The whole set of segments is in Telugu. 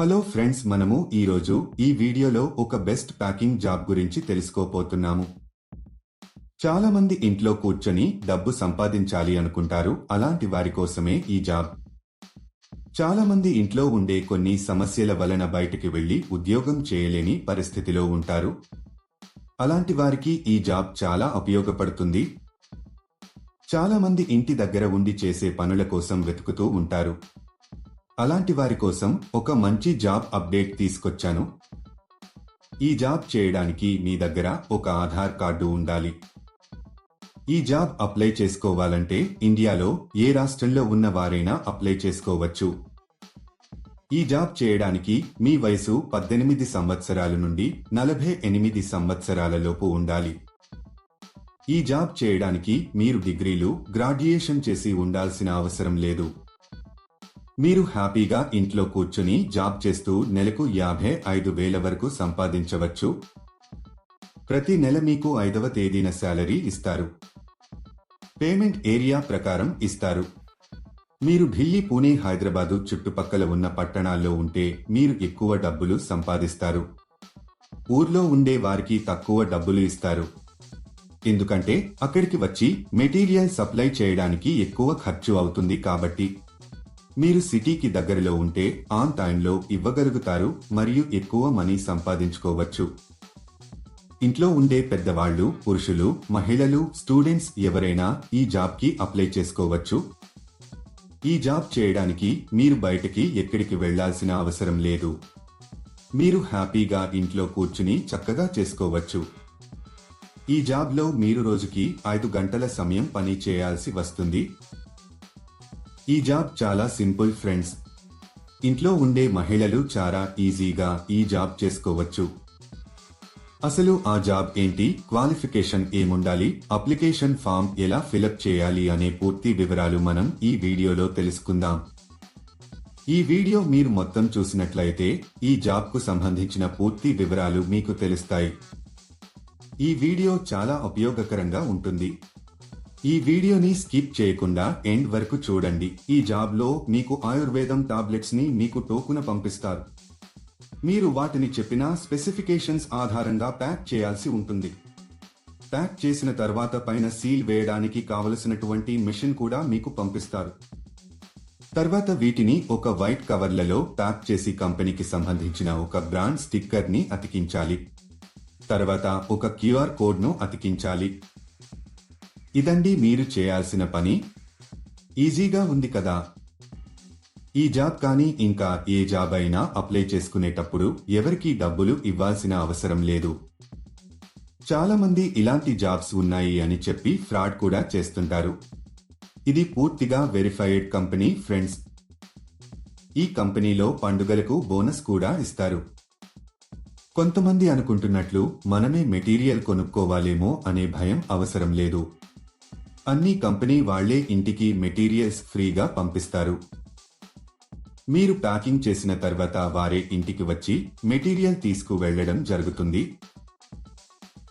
హలో ఫ్రెండ్స్ మనము ఈరోజు ఈ వీడియోలో ఒక బెస్ట్ ప్యాకింగ్ జాబ్ గురించి తెలుసుకోపోతున్నాము చాలా మంది ఇంట్లో కూర్చొని డబ్బు సంపాదించాలి అనుకుంటారు అలాంటి వారి కోసమే ఈ జాబ్. చాలా మంది ఇంట్లో ఉండే కొన్ని సమస్యల వలన బయటికి వెళ్ళి ఉద్యోగం చేయలేని పరిస్థితిలో ఉంటారు. అలాంటి వారికి ఈ జాబ్ చాలా ఉపయోగపడుతుంది. చాలా మంది ఇంటి దగ్గర ఉండి చేసే పనుల కోసం వెతుకుతూ ఉంటారు. అలాంటి వారి కోసం ఒక మంచి జాబ్ అప్డేట్ తీసుకొచ్చాను. ఈ జాబ్ చేయడానికి మీ దగ్గర ఒక ఆధార్ కార్డు ఉండాలి. ఈ జాబ్ అప్లై చేసుకోవాలంటే ఇండియాలో ఏ రాష్ట్రంలో ఉన్న వారైనా అప్లై చేసుకోవచ్చు. ఈ జాబ్ చేయడానికి మీ వయసు పద్దెనిమిది సంవత్సరాల నుండి నలభై ఎనిమిది సంవత్సరాలలోపు ఉండాలి. ఈ జాబ్ చేయడానికి మీరు డిగ్రీలు గ్రాడ్యుయేషన్ చేసి ఉండాల్సిన అవసరం లేదు. మీరు హ్యాపీగా ఇంట్లో కూర్చుని జాబ్ చేస్తూ నెలకు యాభై ఐదు వేల వరకు సంపాదించవచ్చు. ప్రతి నెల మీకు ఐదవ తేదీన శాలరీ ఇస్తారు. పేమెంట్ ఏరియా ప్రకారం ఇస్తారు. మీరు ఢిల్లీ పూణే హైదరాబాదు చుట్టుపక్కల ఉన్న పట్టణాల్లో ఉంటే మీరు ఎక్కువ డబ్బులు సంపాదిస్తారు. ఊర్లో ఉండే వారికి తక్కువ డబ్బులు ఇస్తారు. ఎందుకంటే అక్కడికి వచ్చి మెటీరియల్ సప్లై చేయడానికి ఎక్కువ ఖర్చు అవుతుంది కాబట్టి మీరు సిటీకి దగ్గరలో ఉంటే ఆన్ టైంలో ఇవ్వగలుగుతారు మరియు ఎక్కువ మనీ సంపాదించుకోవచ్చు. ఇంట్లో ఉండే పెద్దవాళ్ళు పురుషులు మహిళలు స్టూడెంట్స్ ఎవరైనా ఈ జాబ్కి అప్లై చేసుకోవచ్చు. ఈ జాబ్ చేయడానికి మీరు బయటకి ఎక్కడికి వెళ్ళాల్సిన అవసరం లేదు. మీరు హ్యాపీగా ఇంట్లో కూర్చుని చక్కగా చేసుకోవచ్చు. ఈ జాబ్లో మీరు రోజుకి ఐదు గంటల సమయం పని చేయాల్సి వస్తుంది. ఈ జాబ్ చాలా సింపుల్ ఫ్రెండ్స్. ఇంట్లో ఉండే మహిళలు చాలా ఈజీగా ఈ జాబ్ చేసుకోవచ్చు. అసలు ఆ జాబ్ ఏంటి? క్వాలిఫికేషన్ ఏముండాలి? అప్లికేషన్ ఫామ్ ఎలా ఫిలప్ చేయాలి అనే పూర్తి వివరాలు మనం ఈ వీడియోలో తెలుసుకుందాం. ఈ వీడియో మీరు మొత్తం చూసినట్లయితే ఈ జాబ్కు సంబంధించిన పూర్తి వివరాలు మీకు తెలుస్తాయి. ఈ వీడియో చాలా ఉపయోగకరంగా ఉంటుంది. ఈ వీడియోని స్కిప్ చేయకుండా ఎండ్ వరకు చూడండి. ఈ జాబ్లో మీకు ఆయుర్వేదం టాబ్లెట్స్ని మీకు టోకున పంపిస్తారు. మీరు వాటిని చెప్పిన స్పెసిఫికేషన్స్ ఆధారంగా ప్యాక్ చేయాల్సి ఉంటుంది. ప్యాక్ చేసిన తర్వాత పైన సీల్ వేయడానికి కావలసినటువంటి మిషన్ కూడా మీకు పంపిస్తారు. తర్వాత వీటిని ఒక వైట్ కవర్లలో ప్యాక్ చేసి కంపెనీకి సంబంధించిన ఒక బ్రాండ్ స్టిక్కర్ని అతికించాలి. తర్వాత ఒక క్యూఆర్ కోడ్ను అతికించాలి. ఇదండి మీరు చేయాల్సిన పని. ఈజీగా ఉంది కదా. ఈ జాబ్ కానీ ఇంకా ఏ జాబ్ అయినా అప్లై చేసుకునేటప్పుడు ఎవరికీ డబ్బులు ఇవ్వాల్సిన అవసరం లేదు. చాలామంది ఇలాంటి జాబ్స్ ఉన్నాయి అని చెప్పి ఫ్రాడ్ కూడా చేస్తుంటారు. ఇది పూర్తిగా వెరిఫైడ్ కంపెనీ ఫ్రెండ్స్. ఈ కంపెనీలో పండుగలకు బోనస్ కూడా ఇస్తారు. కొంతమంది అనుకుంటున్నట్లు మనమే మెటీరియల్ కొనుక్కోవాలేమో అనే భయం అవసరం లేదు. అన్ని కంపెనీ వాళ్ళే ఇంటికి మెటీరియల్స్ ఫ్రీగా పంపిస్తారు. మీరు ప్యాకింగ్ చేసిన తర్వాత వారే ఇంటికి వచ్చి మెటీరియల్ తీసుకు వెళ్ళడం జరుగుతుంది.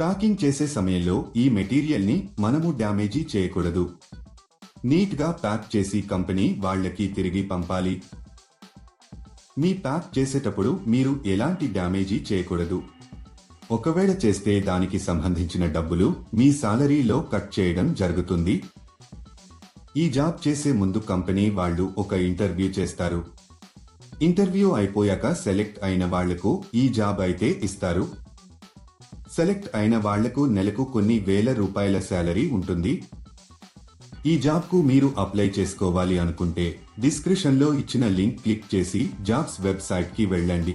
ప్యాకింగ్ చేసే సమయంలో ఈ మెటీరియల్ని మనము డ్యామేజీ చేయకూడదు. నీట్గా ప్యాక్ చేసి కంపెనీ వాళ్ళకి తిరిగి పంపాలి. మీ ప్యాక్ చేసేటప్పుడు మీరు ఎలాంటి డ్యామేజీ చేయకూడదు. ఒకవేళ చేస్తే దానికి సంబంధించిన డబ్బులు మీ సాలరీలో కట్ చేయడం జరుగుతుంది. ఈ జాబ్ చేసే ముందు కంపెనీ వాళ్ళు ఒక ఇంటర్వ్యూ చేస్తారు. ఇంటర్వ్యూ అయిపోయాక సెలెక్ట్ అయిన వాళ్ళకు ఈ జాబ్ అయితే ఇస్తారు. సెలెక్ట్ అయిన వాళ్ళకు నెలకు కొన్ని వేల రూపాయల శాలరీ ఉంటుంది. ఈ జాబ్కు మీరు అప్లై చేసుకోవాలి అనుకుంటే డిస్క్రిప్షన్లో ఇచ్చిన లింక్ క్లిక్ చేసి జాబ్స్ వెబ్సైట్కి వెళ్ళండి.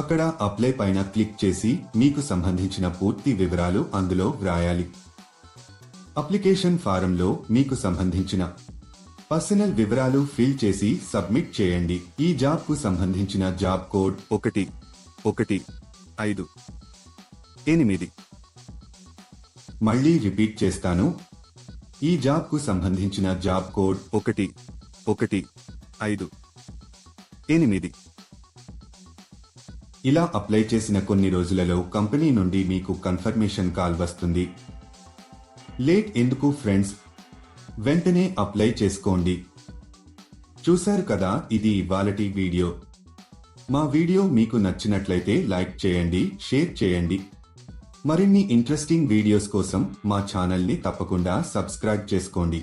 అక్కడ అప్లై పైన క్లిక్ చేసి మీకు సంబంధించిన పూర్తి వివరాలు అందులో వ్రాయాలి. అప్లికేషన్ ఫారంలో మీకు సంబంధించిన పర్సనల్ వివరాలు ఫిల్ చేసి సబ్మిట్ చేయండి. ఈ జాబ్కు సంబంధించిన జాబ్ కోడ్ ఒకటి ఒకటి ఐదు ఎనిమిది. మళ్ళీ రిపీట్ చేస్తాను. ఈ జాబ్కు సంబంధించిన జాబ్ కోడ్ ఒకటి ఒకటి ఐదు ఎనిమిది. ఇలా అప్లై చేసిన కొన్ని రోజులలో కంపెనీ నుండి మీకు కన్ఫర్మేషన్ కాల్ వస్తుంది. లేట్ ఎందుకు ఫ్రెండ్స్? వెంటనే అప్లై చేసుకోండి. చూశారు కదా ఇది ఇవాళటి వీడియో. మా వీడియో మీకు నచ్చినట్లయితే లైక్ చేయండి షేర్ చేయండి. మరిన్ని ఇంట్రెస్టింగ్ వీడియోస్ కోసం మా ఛానల్ని తప్పకుండా సబ్స్క్రైబ్ చేసుకోండి.